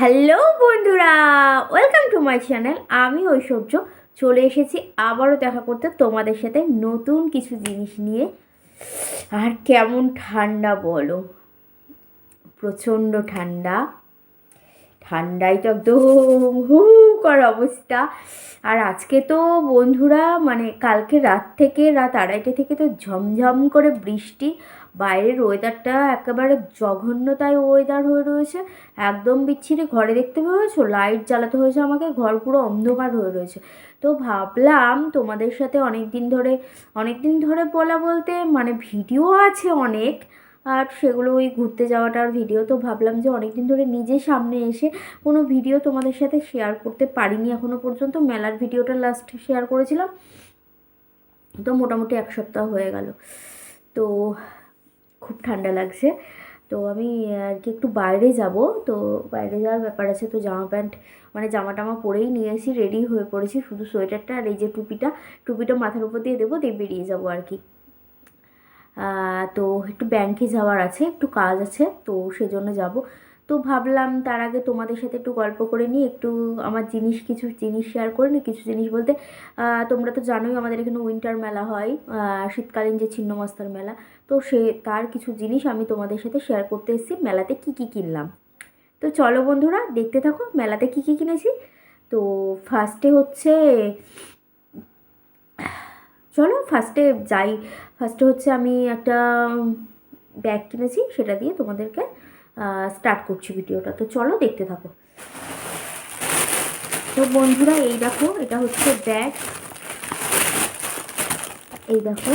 Hello বন্ধুরা, welcome to my channel. আমি ঐশ্বর্য, চলে এসেছি আবারও দেখা করতে তোমাদের সাথে নতুন কিছু জিনিস নিয়ে। আর কেমন ঠান্ডা বলো, প্রচণ্ড ঠান্ডা। ঠান্ডায় তো একদম হু কর অবস্থা। আর আজকে তো বন্ধুরা মানে কালকে রাত থেকে, রাত আড়াইটে থেকে তো ঝমঝম করে বৃষ্টি। বাইরের ওয়েদারটা একেবারে জঘন্যতায় ওয়েদার হয়ে রয়েছে। একদম বিচ্ছিরি ঘরে দেখতে পেয়েছ? লাইট জ্বালাতে হয়েছে আমাকে, ঘর পুরো অন্ধকার হয়ে রয়েছে। তো ভাবলাম তোমাদের সাথে অনেক দিন ধরে অনেক দিন ধরে বলা বলতে মানে ভিডিও আছে অনেক। আর সেগুলো ওই ঘুরতে যাওয়াটার ভিডিও তো ভাবলাম যে অনেক দিন ধরে নিজে সামনে এসে কোনো ভিডিও তোমাদের সাথে শেয়ার করতে পারিনি এখনও পর্যন্ত। মেলার ভিডিওটা লাস্ট শেয়ার করেছিলাম। তো মোটামুটি এক সপ্তাহ হয়ে গেল। তো খুব ঠান্ডা লাগছে। তো আমি আর কি একটু বাইরে যাব। তো বাইরে যাওয়ার ব্যাপার আছে। তো জামা প্যান্ট মানে জামা টামা পরেই নিয়ে এসি রেডি হয়ে পড়েছি। শুধু সোয়েটারটা আর এই যে টুপিটা টুপিটা মাথার উপর দিয়ে দেবো, দিয়ে বেরিয়ে যাব আর কি। তো একটু ব্যাংকে যাওয়ার আছে, একটু কাজ আছে, তো সেজন্য যাব। তো ভাবলাম তার আগে তোমাদের সাথে একটু গল্প করে নিই, একটু আমার জিনিস কিছু জিনিস শেয়ার করে নিই, কিছু জিনিস বলতে তোমরা তো জানোই আমাদের এখানে উইন্টার মেলা হয় শীতকালীন যে ছিন্নমস্তার মেলা, তো সে তার কিছু জিনিস আমি তোমাদের সাথে শেয়ার করতে এসেছি, মেলাতে কি কি কিনলাম। তো চলো বন্ধুরা, দেখতে থাকো মেলাতে কি কি কিনেছি। তো ফার্স্টে হচ্ছে চলো ফার্স্টে যাই। ফার্স্টে হচ্ছে আমি একটা ব্যাগ কিনেছি, সেটা দিয়ে তোমাদেরকে স্টার্ট করছি ভিডিওটা তো চলো দেখতে থাকো। তো বন্ধুরা, এই দেখো, এটা হচ্ছে ব্যাগ এই দেখো।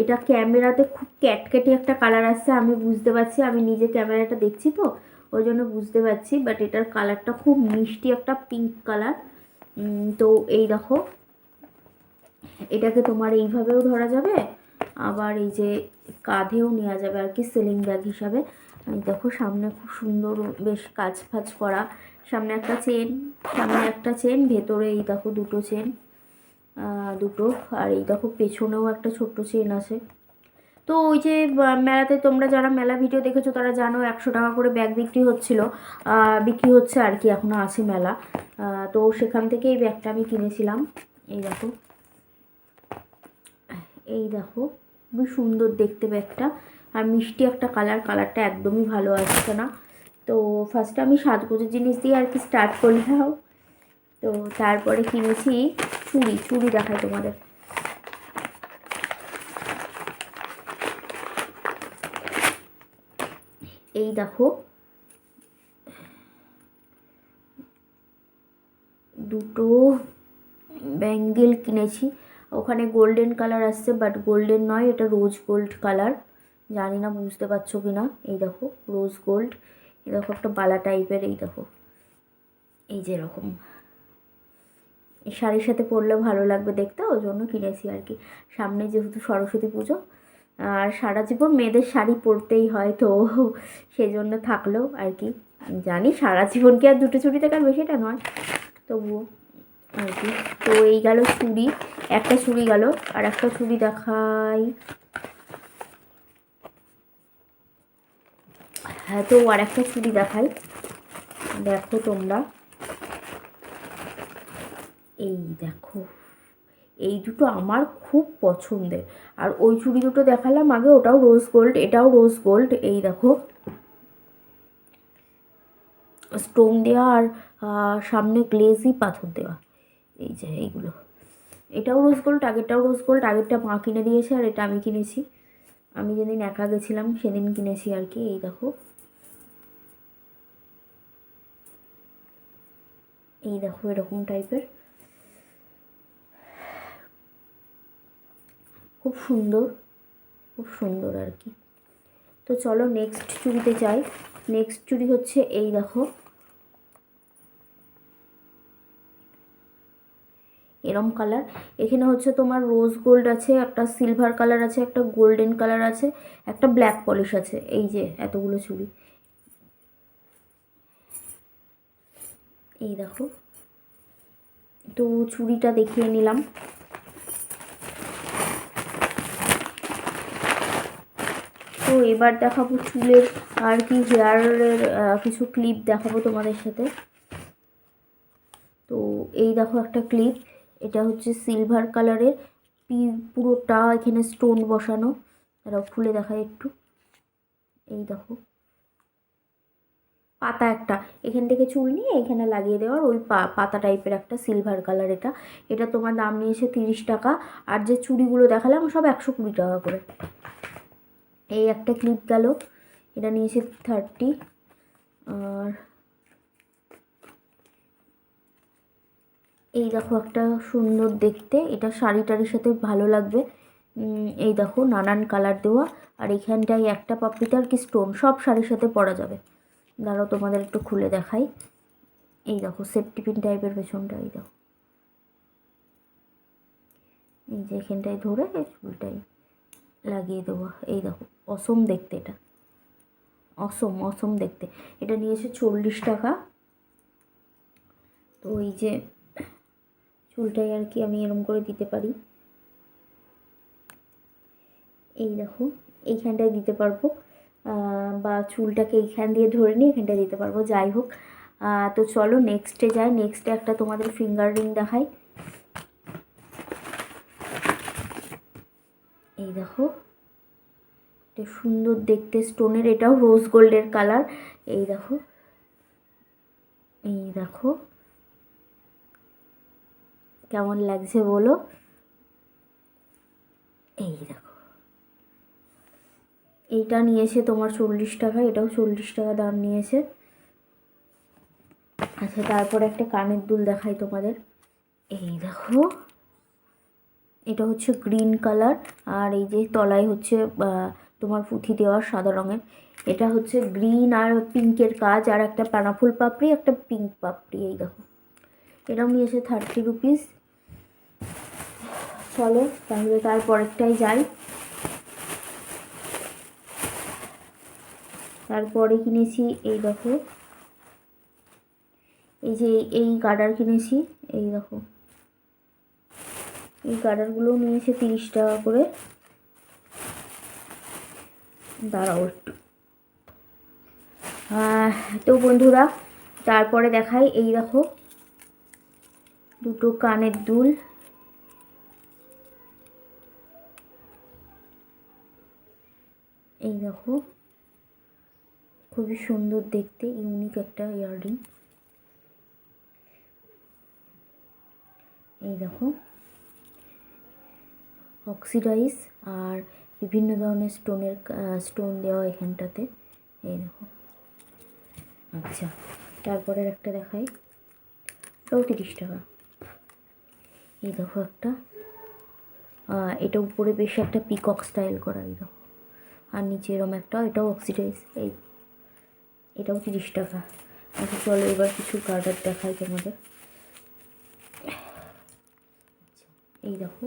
এটা ক্যামেরাতে খুব ক্যাটকেটি একটা কালার আসছে, আমি বুঝতে পারছি। আমি নিজে ক্যামেরাটা দেখছি তো, ওই জন্য বুঝতে পারছি। বাট এটার কালারটা খুব মিষ্টি একটা পিঙ্ক কালার তো এই দেখো। এটাকে তোমার এইভাবেও ধরা যাবে, আবার এই যে কাঁধেও নেওয়া যাবে আর কি সেলিং ব্যাগ হিসাবে। দেখো সামনে খুব সুন্দর বেশ কাজ ফাজ করা। সামনে একটা চেন সামনে একটা চেন ভেতরে এই দেখো দুটো চেন দুটো। আর এই দেখো পেছনেও একটা ছোট্ট চেন আছে। তো ওই যে মেলাতে তোমরা যারা মেলা ভিডিও দেখেছ, তারা জানো একশো টাকা করে ব্যাগ বিক্রি হচ্ছিল। বিক্রি হচ্ছে আর কি এখনও আছে মেলা। তো সেখান থেকে এই ব্যাগটা আমি কিনেছিলাম। এই দেখো। এই দেখো খুবই সুন্দর দেখতে ব্যাগটা। আর মিষ্টি একটা কালার, কালারটা একদমই ভালো আসছে না। তো ফার্স্টে আমি সাজগোজের জিনিস দিয়ে আর কি স্টার্ট করলাম। তো তারপরে কিনেছি চুড়ি চুড়ি দেখায় তোমাদের। এই দেখো, দুটো ব্যাঙ্গেল কিনেছি। ওখানে গোল্ডেন কালার আসছে বাট গোল্ডেন নয়, এটা রোজ গোল্ড কালার জানি না, বুঝতে পারছ কি না এই দেখো রোজ গোল্ড এই দেখো, একটা বালা টাইপের এই দেখো। এই যে এরকম। শাড়ির সাথে পরলে ভালো লাগবে দেখতে, ওই জন্য কিনেছি আর কি। সামনে যেহেতু সরস্বতী পুজো, আর সারা জীবন মেয়েদের শাড়ি পরতেই হয় তো সেই জন্য থাকলেও আর কি। জানি, সারা জীবন কি আর দুটো চুড়ি থাকার বেশিটা নয়, তবুও আর কি। তো এই গেল চুড়ি। একটা চুড়ি গেল, আর একটা চুড়ি দেখাই। হ্যাঁ তো আর একটা চুড়ি দেখাই। দেখো তোমরা। এই দেখো, এই দুটো আমার খুব পছন্দের। আর ওই চুড়ি দুটো দেখালাম আগে, ওটাও রোজ গোল্ড এটাও রোজ গোল্ড এই দেখো। স্টোন দেওয়া আর সামনে গ্লেজি পাথর দেওয়া এই যে, এইগুলো। এটাও রোজ গোল্ড আগেরটাও রোজ গোল্ড আগেরটা মা কিনে দিয়েছে আর এটা আমি কিনেছি। আমি যেদিন একা গেছিলাম সেদিন কিনেছি আর কি, এই দেখো। এই দেখো এরকম টাইপের। খুব সুন্দর খুব সুন্দর আর কি। তো চলো নেক্সট চুড়িতে যাই। নেক্সট চুড়ি হচ্ছে এই দেখো। এরম কালার। এখানে হচ্ছে তোমার রোজ গোল্ড আছে, একটা সিলভার কালার আছে, একটা গোল্ডেন কালার আছে, একটা ব্ল্যাক পলিশ আছে। এই যে এতগুলো চুড়ি। এই দেখো। তো চুড়িটা দেখিয়ে নিলাম। তো এবার দেখাবো চুলের আর কি হেয়ারের কিছু ক্লিপ দেখাবো তোমাদের সাথে। তো এই দেখো একটা ক্লিপ এটা হচ্ছে সিলভার কালারের পুরোটা এখানে স্টোন বসানো। তারা খুলে দেখায় একটু। এই দেখো। পাতা একটা। এখান থেকে চুল নিয়ে এখানে লাগিয়ে দেওয়ার ওই পাতা টাইপের একটা সিলভার কালার এটা। এটা তোমার দাম নিয়েছে তিরিশ টাকা। আর যে চুড়িগুলো দেখালাম সব একশো কুড়ি টাকা করে। এই একটা ক্লিপ গেল। এটা নিয়েছে থার্টি আর এই দেখো একটা সুন্দর দেখতে। এটা শাড়ি টাড়ির সাথে ভালো লাগবে। এই দেখো নানান কালার দেওয়া। আর এখানটায় একটা পাপড়িতে আর কি স্টোন সব শাড়ির সাথে পরা যাবে। দাঁড়াও, তোমাদের একটু খুলে দেখাই। এই দেখো সেফটি পিন টাইপের পেছনটা, এই দেখো। এই যে এখানটায় ধরে চুলটাই লাগিয়ে দেওয়া। এই দেখো অসম দেখতে এটা। অসম অসম দেখতে। এটা নিয়েছে চল্লিশ টাকা। তো এই যে চুলটাই আর কি আমি এরম করে দিতে পারি। এই দেখো, এইখানটায় দিতে পারব। বা চুলটাকে এইখান দিয়ে ধরে নিয়ে এখানটায় দিতে পারব, যাই হোক। তো চলো নেক্সটে যাই নেক্সটে একটা তোমাদের ফিঙ্গার রিং দেখাই। এই দেখো, এটা সুন্দর দেখতে স্টোনের এটাও রোজ গোল্ডের কালার এই দেখো এই দেখো। কেমন লাগছে বলো? এই দেখো। এইটা নিয়েছে তোমার চল্লিশ টাকা, এটাও চল্লিশ টাকা দাম নিয়েছে। আচ্ছা তারপর একটা কানের দুল দেখাই তোমাদের। এই দেখো। এটা হচ্ছে গ্রিন কালার, আর এই যে তলায় হচ্ছে তোমার পুঁথি দেওয়া সাদা রঙের। এটা হচ্ছে গ্রিন আর পিঙ্কের কাজ, আর একটা পানাফুল পাপড়ি, একটা পিঙ্ক পাপড়ি, এই দেখো। এটাও নিয়েছে থার্টি রুপিস চলো, তাহলে তারপরেরটাই যাই। তারপরে কিনেছি এই দেখো। এই যে এই গার্ডার কিনেছি, এই দেখো। এই গার্ডারগুলো নিয়েছে তিরিশ টাকা করে। দাঁড়াও একটু। তো বন্ধুরা, তারপরে দেখাই এই দেখো। দুটো কানের দুল। এই দেখো। খুবই সুন্দর দেখতে ইউনিক একটা ইয়াররিং এই দেখো। অক্সিডাইজ আর বিভিন্ন ধরনের স্টোনের স্টোন দেওয়া এখানটাতে। এই দেখো। আচ্ছা তারপরের একটা দেখাই। এটাও তিরিশ টাকা। এই দেখো একটা। এটা উপরে বেশ একটা পিকক স্টাইল করা, এই দেখো। আর নিচে এরম একটা, এটাও অক্সিডাইজ এই, এটাও তিরিশ টাকা। আচ্ছা চলো এবার কিছু গার্ডার দেখাই তোমাদের। এই দেখো,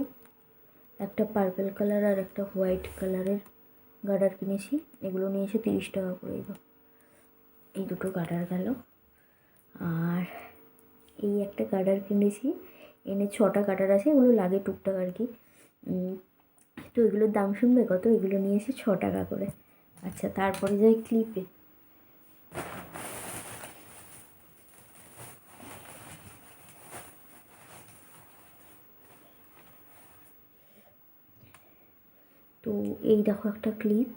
একটা পার্পল কালার আর একটা হোয়াইট কালারের গার্ডার কিনেছি, এগুলো নিয়েছে তিরিশ টাকা করে এই এই দুটো গার্ডার গেল। আর এই একটা গার্ডার কিনেছি, এনে ছটা গার্ডার আছে, এগুলো লাগে টুকটাক আর কি। তো এগুলোর দাম শুনবে কত? এগুলো নিয়েছি ছ টাকা করে। আচ্ছা তারপরে যাই ক্লিপে তো এই দেখো একটা ক্লিপ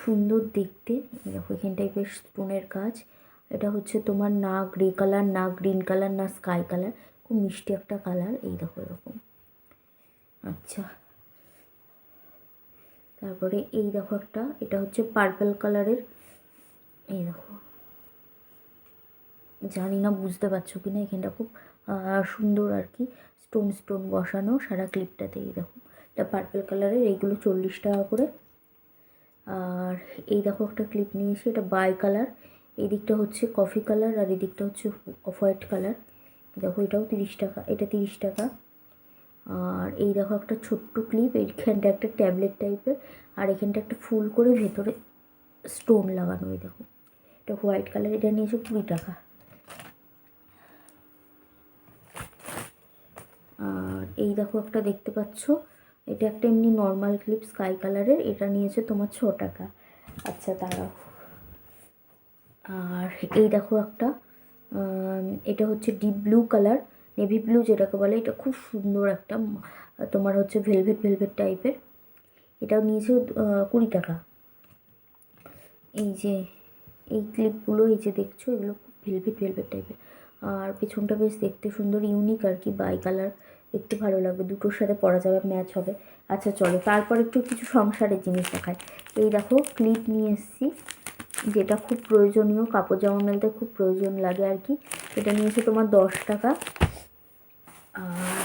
সুন্দর দেখতে। দেখো, এখানটায় বেশ স্টোনের কাজ। এটা হচ্ছে তোমার না গ্রে কালার না গ্রিন কালার না স্কাই কালার খুব মিষ্টি একটা কালার এই দেখো এরকম। আচ্ছা। তারপরে এই দেখো একটা, এটা হচ্ছে পার্পল কালারের এই দেখো। জানি না, বুঝতে পারছ কি না এখানটা খুব সুন্দর আর কি। স্টোন স্টোন বসানো সারা ক্লিপটাতে এই দেখো। এটা পার্পল কালারের এইগুলো চল্লিশ টাকা করে। আর এই দেখো একটা ক্লিপ নিয়েছি এটা বাই কালার এই দিকটা হচ্ছে কফি কালার আর এই দিকটা হচ্ছে অফ হোয়াইট কালার দেখো এটাও তিরিশ টাকা, এটা তিরিশ টাকা। আর এই দেখো একটা ছোট্ট ক্লিপ এইখানটা একটা ট্যাবলেট টাইপের আর এখানটা একটা ফুল করে ভেতরে স্টোন লাগানো, এই দেখো। এটা হোয়াইট কালার এটা নিয়েছে কুড়ি টাকা। আর এই দেখো একটা দেখতে পাচ্ছ, এটা একটা এমনি নর্মাল ক্লিপ স্কাই কালারের এটা নিয়েছে তোমার ছ টাকা। আচ্ছা দাঁড়াও। আর এই দেখো একটা এটা হচ্ছে deep blue colour navy blue যেটাকে বলে, এটা খুব সুন্দর একটা, তোমার হচ্ছে ভেলভেট ভেলভেট টাইপের এটাও নিয়েছে কুড়ি টাকা। এই যে, এই ক্লিপগুলো এই যে দেখছ, এগুলো খুব ভেলভেট ভেলভেট টাইপের আর পেছনটা বেশ দেখতে সুন্দর ইউনিক আর কি বাই কালার দেখতে ভালো লাগবে, দুটোর সাথে পরা যাবে ম্যাচ হবে। আচ্ছা চলো, তারপর একটু কিছু সংসারের জিনিস দেখায় এই দেখো ক্লিপ নিয়ে এসেছি। যেটা খুব প্রয়োজনীয়, কাপড় জামা মেলতে খুব প্রয়োজন লাগে আর কি। এটা নিয়েছে তোমার দশ টাকা। আর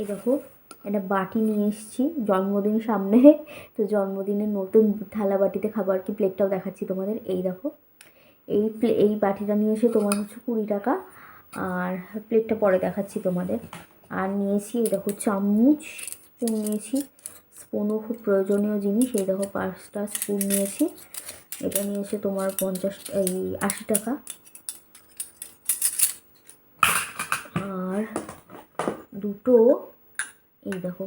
এই দেখো, একটা বাটি নিয়ে এসেছি জন্মদিন সামনে। তো জন্মদিনের নতুন থালা বাটিতে খাবার কি প্লেটটাও দেখাচ্ছি তোমাদের। এই দেখো, এই প্লে, এই বাটিটা নিয়ে এসে তোমার হচ্ছে কুড়ি টাকা। আর প্লেটটা পরে দেখাচ্ছি তোমাদের। আর নিয়েছি এই দেখো চামচ। নিয়েছি। স্পুনও খুব প্রয়োজনীয় জিনিস। এই দেখো, পাঁচটা স্পুন নিয়েছি। এটা নিয়েছে তোমার পঞ্চাশ, এই আশি টাকা। আর দুটো, এই দেখো,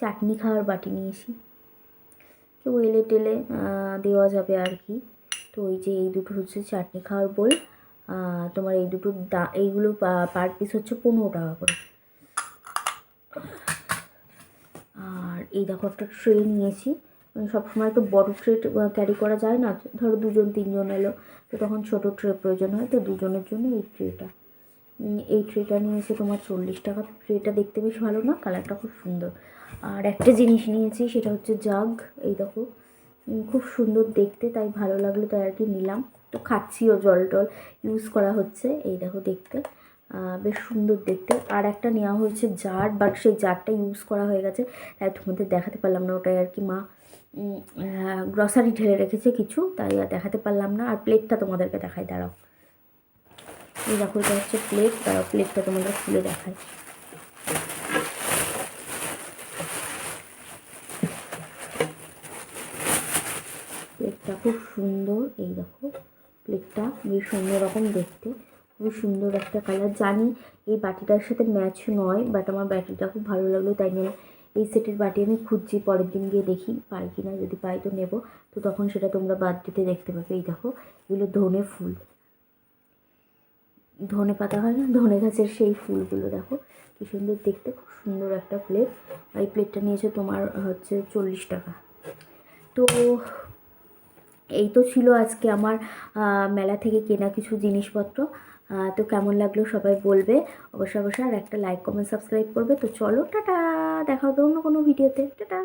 চাটনি খাওয়ার বাটি নিয়েছি। কেউ এলে টেলে দেওয়া যাবে আর কি। তো ওই যে এই দুটো হচ্ছে চাটনি খাওয়ার বোল তোমার এই দুটো দা, এইগুলো পার পিস হচ্ছে পনেরো টাকা করে। এই দেখো একটা ট্রে নিয়েছি। মানে সবসময় তো বড় ট্রে ক্যারি করা যায় না। ধরো দুজন, তিনজন এলো, তো তখন ছোটো ট্রে প্রয়োজন হয়, তো দুজনের জন্য এই ট্রেটা। এই ট্রেটা নিয়েছে তোমার চল্লিশ টাকা। ট্রেটা দেখতে বেশ ভালো না? কালারটা খুব সুন্দর। আর একটা জিনিস নিয়েছি, সেটা হচ্ছে জাগ। এই দেখো খুব সুন্দর দেখতে, তাই ভালো লাগল, তাই আর কি নিলাম। তো খাচ্ছিও জল টল ইউজ করা হচ্ছে। এই দেখো দেখতে। বেশ সুন্দর দেখতে। আর একটা নেওয়া হয়েছে জার বাট সেই জারটা ইউজ করা হয়ে গেছে। তাই তোমাদের দেখাতে পারলাম না, ওটাই আর কি মা গ্রসারি ঢেলে রেখেছে কিছু, তাই আর দেখাতে পারলাম না। আর প্লেটটা তোমাদেরকে দেখাই, দাঁড়াও। এই দেখো, এটা হচ্ছে প্লেট দাঁড়াও প্লেটটা তোমাদের খুলে দেখাই। প্লেটটা খুব সুন্দর, এই দেখো প্লেটটা বেশ অন্যরকম দেখতে। খুবই সুন্দর একটা কালার জানি এই বাটিটার সাথে ম্যাচ নয় বাট আমার বাটিটা খুব ভালো লাগল, তাই নিয়ে এই সেটের বাটি আমি খুঁজছি, পরের দিন গিয়ে দেখি পাই কি না যদি পাই তো নেব। তো তখন সেটা তোমরা বার্থডেতে দেখতে পাবে, এই দেখো, এগুলো ধনে ফুল। ধনে পাতা হয় না, ধনে গাছের সেই ফুলগুলো, দেখো, কি সুন্দর দেখতে, খুব সুন্দর একটা প্লেট এই প্লেটটা নিয়েছে তোমার, হচ্ছে, চল্লিশ টাকা। তো এই তো ছিল আজকে আমার মেলা থেকে কেনা কিছু জিনিসপত্র। তো কেমন লাগল সবাই বলবে। অবশ্যই অবশ্যই আর একটা লাইক কমেন্ট সাবস্ক্রাইব করবে। তো চলো, টাটা। দেখা হবে অন্য কোনো ভিডিওতে টাটা।